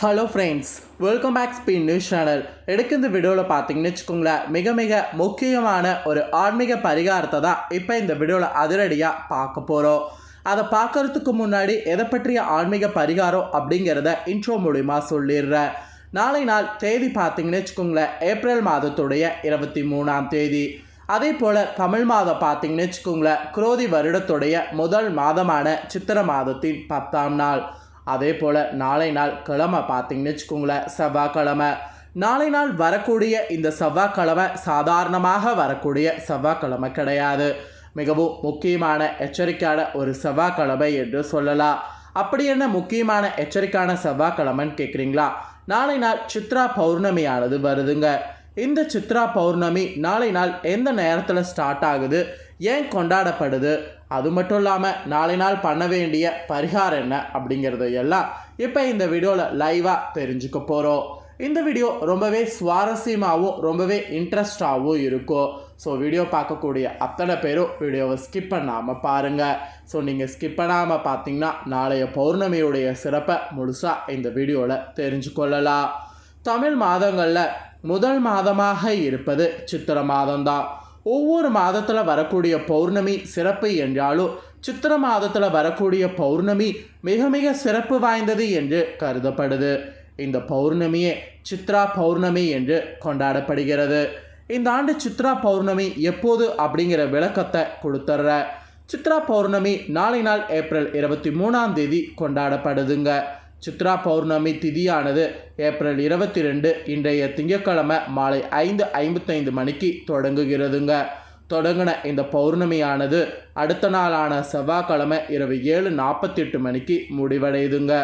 Hello friends welcome back spin news channel எடுக்க இந்த வீடியோவில் பார்த்தீங்கன்னு வச்சுக்கோங்களேன் மிக மிக முக்கியமான ஒரு ஆன்மீக பரிகாரத்தை தான் இப்போ இந்த வீடியோவில் அதிரடியாக பார்க்க போகிறோம் அதை பார்க்கறதுக்கு முன்னாடி எதை பற்றிய ஆன்மீக பரிகாரம் அப்படிங்கிறத இன்ட்ரோ மூலிமா சொல்லிடுறேன். நாளை நாள் தேதி பார்த்தீங்கன்னு வச்சுக்கோங்களேன் ஏப்ரல் மாதத்துடைய இருபத்தி மூணாம் தேதி. அதே போல் தமிழ் மாதம் பார்த்தீங்கன்னு வச்சுக்கோங்களேன் குரோதி வருடத்துடைய முதல் மாதமான சித்திர மாதத்தின் பத்தாம் நாள். அதே போல் நாளை நாள் கிழமை பார்த்தீங்கன்னு வச்சுக்கோங்களேன் செவ்வாய்க்கிழமை. நாளை நாள் வரக்கூடிய இந்த செவ்வாய்க்கிழமை சாதாரணமாக வரக்கூடிய செவ்வாய்க்கிழமை கிடையாது. மிகவும் முக்கியமான எச்சரிக்கையான ஒரு செவ்வாய்க்கிழமை என்று சொல்லலாம். அப்படி என்ன முக்கியமான எச்சரிக்கையான செவ்வாய்க்கிழமைன்னு கேட்குறீங்களா நாளை நாள் சித்ரா பௌர்ணமியானது வருதுங்க. இந்த சித்ரா பௌர்ணமி நாளை நாள் எந்த நேரத்தில் ஸ்டார்ட் ஆகுது? ஏன் கொண்டாடப்படுது? அது மட்டும் இல்லாமல் நாளை நாள் பண்ண வேண்டிய பரிகாரம் என்ன அப்படிங்கிறது எல்லாம் இப்போ இந்த வீடியோவில் லைவாக தெரிஞ்சுக்க போகிறோம் இந்த வீடியோ ரொம்பவே சுவாரஸ்யமாகவும் ரொம்பவே இன்ட்ரெஸ்டாகவும் இருக்கும். ஸோ வீடியோ பார்க்கக்கூடிய அத்தனை பேரும் வீடியோவை ஸ்கிப் பண்ணாமல் பாருங்கள் ஸோ நீங்கள் ஸ்கிப் பண்ணாமல் பார்த்தீங்கன்னா நாளைய பௌர்ணமியுடைய சிறப்பை முழுசாக இந்த வீடியோவில் தெரிஞ்சு கொள்ளலாம். தமிழ் மாதங்களில் முதல் மாதமாக இருப்பது சித்திர மாதம்தான். ஒவ்வொரு மாதத்தில் வரக்கூடிய பௌர்ணமி சிறப்பு என்றாலும் சித்திர மாதத்தில் வரக்கூடிய பௌர்ணமி மிக மிக சிறப்பு வாய்ந்தது என்று கருதப்படுது. இந்த பௌர்ணமியே சித்ரா பௌர்ணமி என்று கொண்டாடப்படுகிறது. இந்த ஆண்டு சித்ரா பௌர்ணமி எப்போது அப்படிங்கிற விளக்கத்தை கொடுத்துட்ற சித்ரா பௌர்ணமி நாளை நாள் ஏப்ரல் இருபத்தி மூணாம் தேதி கொண்டாடப்படுதுங்க. சித்ரா பௌர்ணமி திதியானது ஏப்ரல் இருபத்தி ரெண்டு இன்றைய திங்கட்கிழமை மாலை ஐந்து ஐம்பத்தைந்து மணிக்கு தொடங்குகிறதுங்க. தொடங்கின இந்த பௌர்ணமியானது அடுத்த நாளான செவ்வாய்க்கிழமை இரவு ஏழு நாற்பத்தெட்டு மணிக்கு முடிவடையுதுங்க.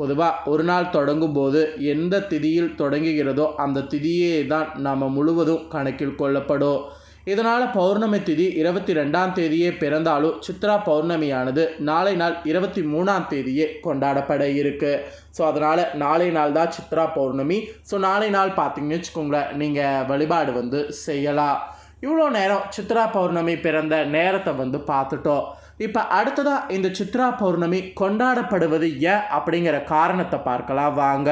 பொதுவாக ஒரு நாள் தொடங்கும் போது எந்த திதியில் தொடங்குகிறதோ அந்த திதியே தான் நாம் முழுவதும் கணக்கில் கொள்ளப்படும். இதனால் பௌர்ணமி திதி இருபத்தி ரெண்டாம் தேதியே பிறந்தாலும் சித்ரா பௌர்ணமியானது நாளை நாள் இருபத்தி மூணாம் தேதியே கொண்டாடப்பட இருக்கு. ஸோ அதனால் நாளை நாள் தான் சித்ரா பௌர்ணமி. ஸோ நாளை நாள் பார்த்தீங்கன்னு வச்சுக்கோங்களேன் நீங்கள் வழிபாடு வந்து செய்யலாம். இவ்வளோ நேரம் சித்ரா பௌர்ணமி பிறந்த நேரத்தை வந்து பார்த்துட்டோம். இப்போ அடுத்ததாக இந்த சித்ரா பௌர்ணமி கொண்டாடப்படுவது ஏன் அப்படிங்கிற காரணத்தை பார்க்கலாம். வாங்க.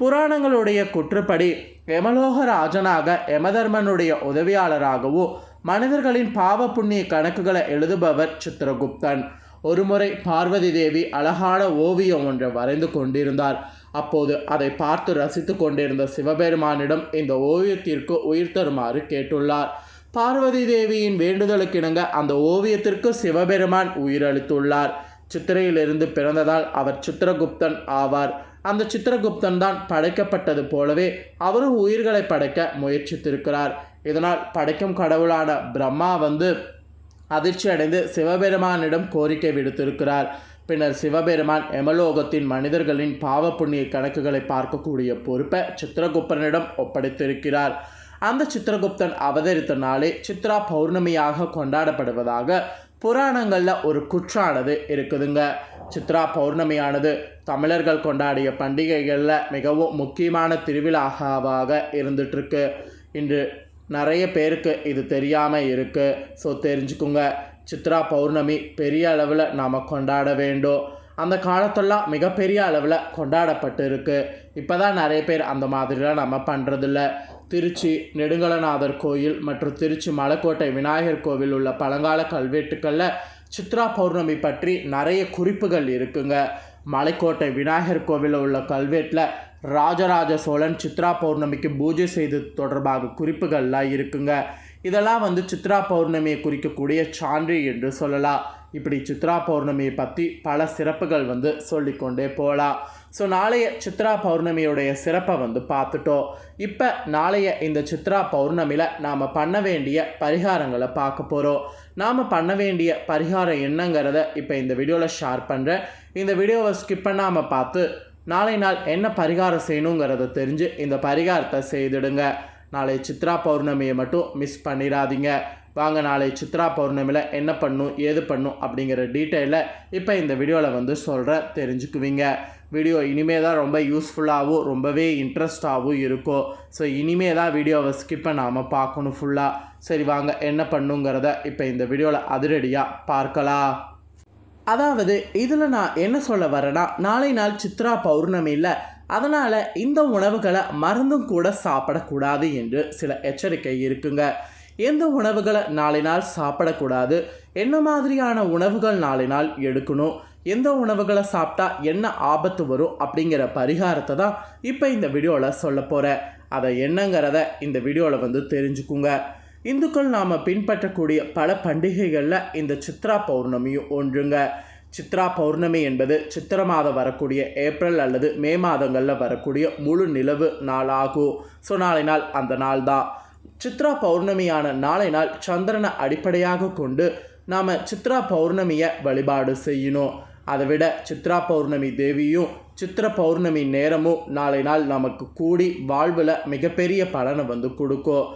புராணங்களுடைய குற்றுப்படி யமலோக ராஜனாக யமதர்மனுடைய உதவியாளராகவும் மனிதர்களின் பாவ புண்ணிய கணக்குகளை எழுதுபவர் சித்திரகுப்தன். ஒருமுறை பார்வதி தேவி அழகான ஓவியம் ஒன்றை வரைந்து கொண்டிருந்தார். அப்போது அதை பார்த்து ரசித்து கொண்டிருந்த சிவபெருமானிடம் இந்த ஓவியத்திற்கு உயிர் தருமாறு கேட்டுள்ளார். பார்வதி தேவியின் வேண்டுதலுக்கிணங்க அந்த ஓவியத்திற்கு சிவபெருமான் உயிரளித்துள்ளார். சித்திரையிலிருந்து பிறந்ததால் அவர் சித்திரகுப்தன் ஆவார். அந்த சித்திரகுப்தன் தான் படைக்கப்பட்டது போலவே அவரும் உயிர்களை படைக்க முயற்சித்திருக்கிறார். இதனால் படைக்கும் கடவுளான பிரம்மா வந்து அதிர்ச்சி அடைந்து சிவபெருமானிடம் கோரிக்கை விடுத்திருக்கிறார். பின்னர் சிவபெருமான் எமலோகத்தின் மனிதர்களின் பாவ புண்ணிய கணக்குகளை பார்க்கக்கூடிய பொறுப்பை சித்திரகுப்தனிடம் ஒப்படைத்திருக்கிறார். அந்த சித்திரகுப்தன் அவதரித்த நாளே சித்ரா பௌர்ணமியாக கொண்டாடப்படுவதாக புராணங்களில் ஒரு குற்றானது இருக்குதுங்க. சித்ரா பௌர்ணமியானது. தமிழர்கள் கொண்டாடிய பண்டிகைகளில் மிகவும் முக்கியமான திருவிழாவாக இருந்துகிட்ருக்கு இன்று நிறைய பேருக்கு இது தெரியாமல் இருக்குது ஸோ தெரிஞ்சுக்குங்க. சித்ரா பௌர்ணமி பெரிய அளவில் நாம் கொண்டாட வேண்டும். அந்த காலத்தெல்லாம் மிகப்பெரிய அளவில் கொண்டாடப்பட்டு இருக்குது இப்போ தான் நிறைய பேர் அந்த மாதிரிலாம் நம்ம பண்ணுறதில்ல திருச்சி நெடுங்கலநாதர் கோயில் மற்றும் திருச்சி மலைக்கோட்டை விநாயகர் கோவில் உள்ள பழங்கால கல்வெட்டுக்களில் சித்ரா பௌர்ணமி பற்றி நிறைய குறிப்புகள் இருக்குங்க. மலைக்கோட்டை விநாயகர் கோவிலில் உள்ள கல்வெட்டில் ராஜராஜ சோழன் சித்ரா பௌர்ணமிக்கு பூஜை செய்து தொடர்பாக குறிப்புகள்லாம் இருக்குங்க. இதெல்லாம் வந்து சித்ரா பௌர்ணமியை குறிக்கக்கூடிய சான்று என்று சொல்லலாம். இப்படி சித்ரா பௌர்ணமியை பற்றி பல சிறப்புகள் வந்து சொல்லிக்கொண்டே போகலாம். ஸோ நாளைய சித்ரா பௌர்ணமியுடைய சிறப்பை வந்து பார்த்துட்டோம். இப்போ நாளைய இந்த சித்ரா பௌர்ணமியில் நாம் பண்ண வேண்டிய பரிகாரங்களை பார்க்க போகிறோம் நாம் பண்ண வேண்டிய பரிகாரம் என்னங்கிறத இப்போ இந்த வீடியோவில் ஷேர் பண்ணுறேன் இந்த வீடியோவை ஸ்கிப் பண்ணாமல் பார்த்து நாளை நாள் என்ன பரிகாரம் செய்யணுங்கிறத தெரிஞ்சு இந்த பரிகாரத்தை செய்துடுங்க. நாளை சித்ரா பௌர்ணமியை மட்டும் மிஸ் பண்ணிடாதீங்க. வாங்க நாளை சித்ரா பௌர்ணமியில் என்ன பண்ணும் ஏது பண்ணும் அப்படிங்கிற டீட்டெயிலை இப்போ இந்த வீடியோவில் வந்து சொல்கிற தெரிஞ்சுக்குவீங்க. வீடியோ இனிமே தான் ரொம்ப யூஸ்ஃபுல்லாகவும் ரொம்பவே இன்ட்ரெஸ்டாகவும் இருக்கும். ஸோ இனிமே தான் வீடியோவை ஸ்கிப் பண்ணாமல் பார்க்கணும் ஃபுல்லாக சரி வாங்க என்ன பண்ணுங்கிறத இப்போ இந்த வீடியோவில் அதிரடியாக பார்க்கலாம். அதாவது இதில் நான் என்ன சொல்ல வரேன்னா நாளை நாள் சித்ரா பௌர்ணமி இல்லை அதனால் இந்த உணவுகளை மருந்தும் கூட சாப்பிடக்கூடாது என்று சில எச்சரிக்கை இருக்குங்க. எந்த உணவுகளை நாளை நாள் சாப்பிடக்கூடாது? என்ன மாதிரியான உணவுகள் நாளை நாள் எடுக்கணும்? எந்த உணவுகளை சாப்பிட்டா என்ன ஆபத்து வரும் அப்படிங்கிற பரிகாரத்தை தான் இப்போ இந்த வீடியோவில் சொல்ல போகிறேன் அதை என்னங்கிறத இந்த வீடியோவில் வந்து தெரிஞ்சுக்குங்க. இந்துக்கள் நாம் பின்பற்றக்கூடிய பல பண்டிகைகளில் இந்த சித்ரா பௌர்ணமியும் ஒன்றுங்க. சித்ரா பௌர்ணமி என்பது சித்திர மாதம் வரக்கூடிய ஏப்ரல் அல்லது மே மாதங்களில் வரக்கூடிய முழு நிலவு நாள் ஆகும் ஸோ நாளை நாள் அந்த நாள் தான். சித்ரா பௌர்ணமியான நாளை நாள் சந்திரனை அடிப்படையாக கொண்டு நாம் சித்ரா பௌர்ணமியை வழிபாடு செய்யணும். அதை விட சித்ரா பௌர்ணமி தேவியும் சித்திர பௌர்ணமி நேரமும் நாளை நாள் நமக்கு கூடி வாழ்வில் மிகப்பெரிய பலனை வந்து கொடுக்கும்.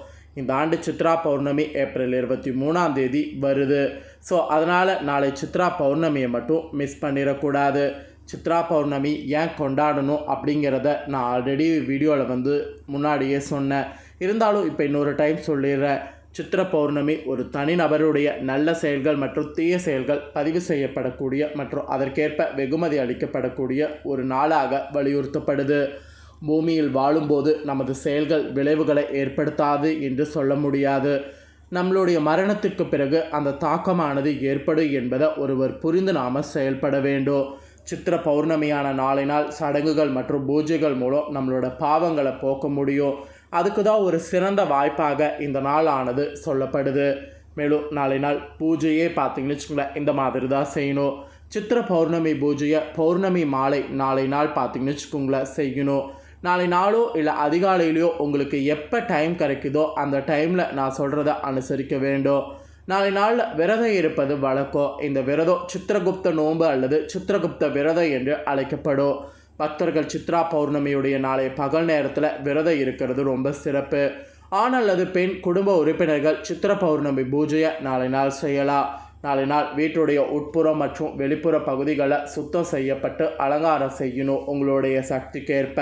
இந்த ஆண்டு சித்ரா பௌர்ணமி ஏப்ரல் இருபத்தி மூணாம் தேதி வருது. ஸோ அதனால் நாளை சித்ரா பௌர்ணமியை மட்டும் மிஸ் பண்ணிடக்கூடாது. சித்ரா பௌர்ணமி ஏன் கொண்டாடணும் அப்படிங்கிறத நான் ஆல்ரெடி வீடியோவில் வந்து முன்னாடியே சொன்னேன். இருந்தாலும் இப்போ இன்னொரு டைம் சொல்லிடுறேன் சித்திர பௌர்ணமி ஒரு தனிநபருடைய நல்ல செயல்கள் மற்றும் தீய செயல்கள் பதிவு செய்யப்படக்கூடிய மற்றும் அதற்கேற்ப வெகுமதி அளிக்கப்படக்கூடிய ஒரு நாளாக வலியுறுத்தப்படுது. பூமியில் வாழும்போது நமது செயல்கள் விளைவுகளை ஏற்படுத்தாது என்று சொல்ல முடியாது. நம்மளுடைய மரணத்திற்கு பிறகு அந்த தாக்கமானது ஏற்படும் என்பதை ஒருவர் புரிந்து நாம் செயல்பட வேண்டும். சித்திர பௌர்ணமியான நாளினால் சடங்குகள் மற்றும் பூஜைகள் மூலம் நம்மளோட பாவங்களை போக்க முடியும். அதுக்கு தான் ஒரு சிறந்த வாய்ப்பாக இந்த நாளானது சொல்லப்படுது. மேலும் நாளை நாள் பூஜையே பார்த்தீங்கன்னு வச்சுக்கோங்களேன் இந்த மாதிரி தான் செய்யணும். சித்திர பௌர்ணமி பூஜையை பௌர்ணமி மாலை நாளை நாள் பார்த்தீங்கன்னு வச்சுக்கோங்களேன் செய்யணும். நாளை நாளோ இல்லை அதிகாலையிலையோ உங்களுக்கு எப்போ டைம் கிடைக்குதோ அந்த டைமில் நான் சொல்கிறத அனுசரிக்க வேண்டும். நாளை நாளில் விரதம் இருப்பது வழக்கம். இந்த விரதம் சித்திரகுப்த நோன்பு அல்லது சித்திரகுப்த விரதம் என்று அழைக்கப்படும். பக்தர்கள் சித்ரா பௌர்ணமியுடைய நாளை பகல் நேரத்தில் விரதம் இருக்கிறது ரொம்ப சிறப்பு. ஆண் அல்லது பெண் குடும்ப உறுப்பினர்கள் சித்திர பௌர்ணமி பூஜையை நாளை நாள் செய்யலாம். நாளை நாள் வீட்டுடைய உட்புறம் மற்றும் வெளிப்புற பகுதிகளை சுத்தம் செய்யப்பட்டு அலங்காரம் செய்யணும் உங்களுடைய சக்திக்கேற்ப.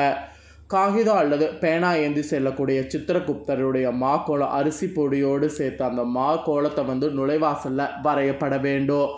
காகிதம் அல்லது பேனா ஏந்தி செல்லக்கூடிய சித்திரகுப்தருடைய மா கோலம் அரிசி பொடியோடு சேர்த்து அந்த மா கோலத்தை வந்து நுழைவாசலில் வரையப்பட வேண்டும்.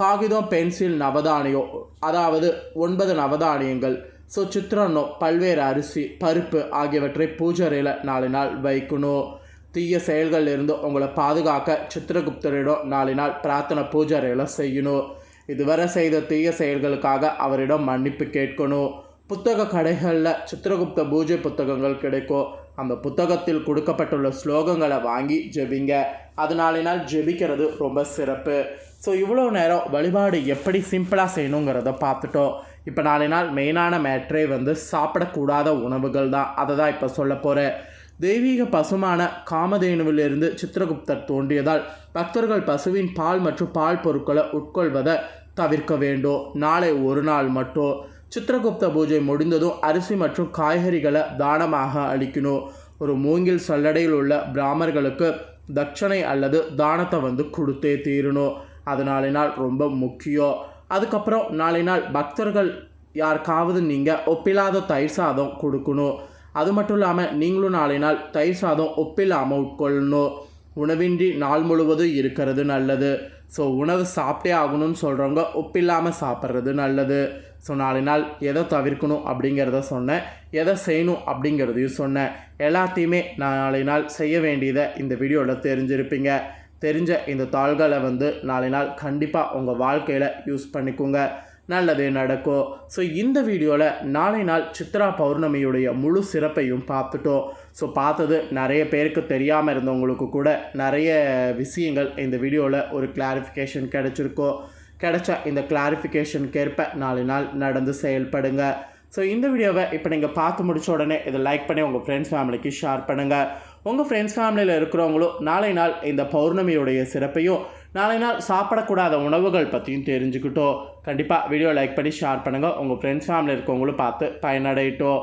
காகிதம் பென்சில் நவதானியம் அதாவது ஒன்பது நவதானியங்கள் ஸோ சித்திரனோ பல்வேறு அரிசி பருப்பு ஆகியவற்றை பூஜரையில் நாலு நாள் வைக்கணும். தீய செயல்கள் இருந்து உங்களை பாதுகாக்க சித்திரகுப்தரிடம் நாலு நாள் பிரார்த்தனை பூஜரையில் செய்யணும். இதுவரை செய்த தீய செயல்களுக்காக அவரிடம் மன்னிப்பு கேட்கணும். புத்தக கடைகளில் சித்திரகுப்த பூஜை புத்தகங்கள் கிடைக்கும். அந்த புத்தகத்தில் கொடுக்கப்பட்டுள்ள ஸ்லோகங்களை வாங்கி ஜெபிங்க. அதனாலினால் ஜெபிக்கிறது ரொம்ப சிறப்பு. ஸோ இவ்வளோ நேரம் வழிபாடு எப்படி சிம்பிளாக செய்யணுங்கிறத பார்த்துட்டோம். இப்போ நாளை நாள் மெயினான மேட்ரே வந்து சாப்பிடக்கூடாத உணவுகள் தான். அதை தான் இப்போ சொல்ல போகிறேன் தெய்வீக பசுமான காமதேனுவிலிருந்து சித்திரகுப்தர் தோன்றியதால் பக்தர்கள் பசுவின் பால் மற்றும் பால் பொருட்களை உட்கொள்வதை தவிர்க்க வேண்டும். நாளை ஒரு நாள் மட்டும். சித்திரகுப்த பூஜை முடிந்ததும் அரிசி மற்றும் காய்கறிகளை தானமாக அளிக்கணும். ஒரு மூங்கில் சல்லடையில் உள்ள பிராமர்களுக்கு தட்சணை அல்லது தானத்தை வந்து கொடுத்தே தீரணும். அதனால நாள் ரொம்ப முக்கியம். அதுக்கப்புறம் நாளை நாள் பக்தர்கள் யாருக்காவது நீங்கள் ஒப்பில்லாத தயிர் சாதம் கொடுக்கணும். அது மட்டும் இல்லாமல் நீங்களும் நாளை நாள் தயிர் சாதம் ஒப்பில்லாமல் உட்கொள்ளணும். உணவின்றி நாள் முழுவதும் இருக்கிறது நல்லது. ஸோ உணவு சாப்பிட்டே ஆகணும்னு சொல்கிறவங்க ஒப்பில்லாமல் சாப்பிட்றது நல்லது. ஸோ நாலு நாள் எதை தவிர்க்கணும் அப்படிங்கிறத சொன்னேன். எதை செய்யணும் அப்படிங்கிறதையும் சொன்னேன். எல்லாத்தையுமே நான் நாளை நாள் செய்ய வேண்டியதை இந்த வீடியோவில் தெரிஞ்சிருப்பீங்க. தெரிஞ்ச இந்த தாள்களை வந்து நாளை நாள் கண்டிப்பாக உங்கள் வாழ்க்கையில் யூஸ் பண்ணிக்கோங்க. நல்லதே நடக்கும் ஸோ இந்த வீடியோவில் நாளை நாள் சித்ரா பௌர்ணமியுடைய முழு சிறப்பையும் பார்த்துட்டோம். ஸோ பார்த்தது நிறைய பேருக்கு தெரியாமல் இருந்தவங்களுக்கு கூட நிறைய விஷயங்கள் இந்த வீடியோவில் ஒரு கிளாரிஃபிகேஷன் கிடச்சிருக்கோ. கிடைச்ச இந்த கிளாரிஃபிகேஷனுக்கேற்ப நாலு நாள் நடந்து செயல்படுங்க. ஸோ இந்த வீடியோவை இப்போ நீங்கள் பார்த்து முடிச்ச உடனே இதை லைக் பண்ணி உங்கள் ஃப்ரெண்ட்ஸ் ஃபேமிலிக்கு ஷேர் பண்ணுங்கள் உங்கள் ஃப்ரெண்ட்ஸ் ஃபேமிலியில் இருக்கிறவங்களும் நாளை நாள் இந்த பௌர்ணமியுடைய சிறப்பையும் நாளை நாள் சாப்பிடக்கூடாத உணவுகள் பற்றியும் தெரிஞ்சுக்கிட்டோம். கண்டிப்பாக வீடியோ லைக் பண்ணி ஷேர் பண்ணுங்கள் உங்கள் ஃப்ரெண்ட்ஸ் ஃபேமிலி இருக்கவங்களும் பார்த்து பயனடையிட்டோம்.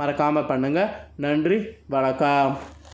மறக்காமல் பண்ணுங்கள் நன்றி வணக்கம்.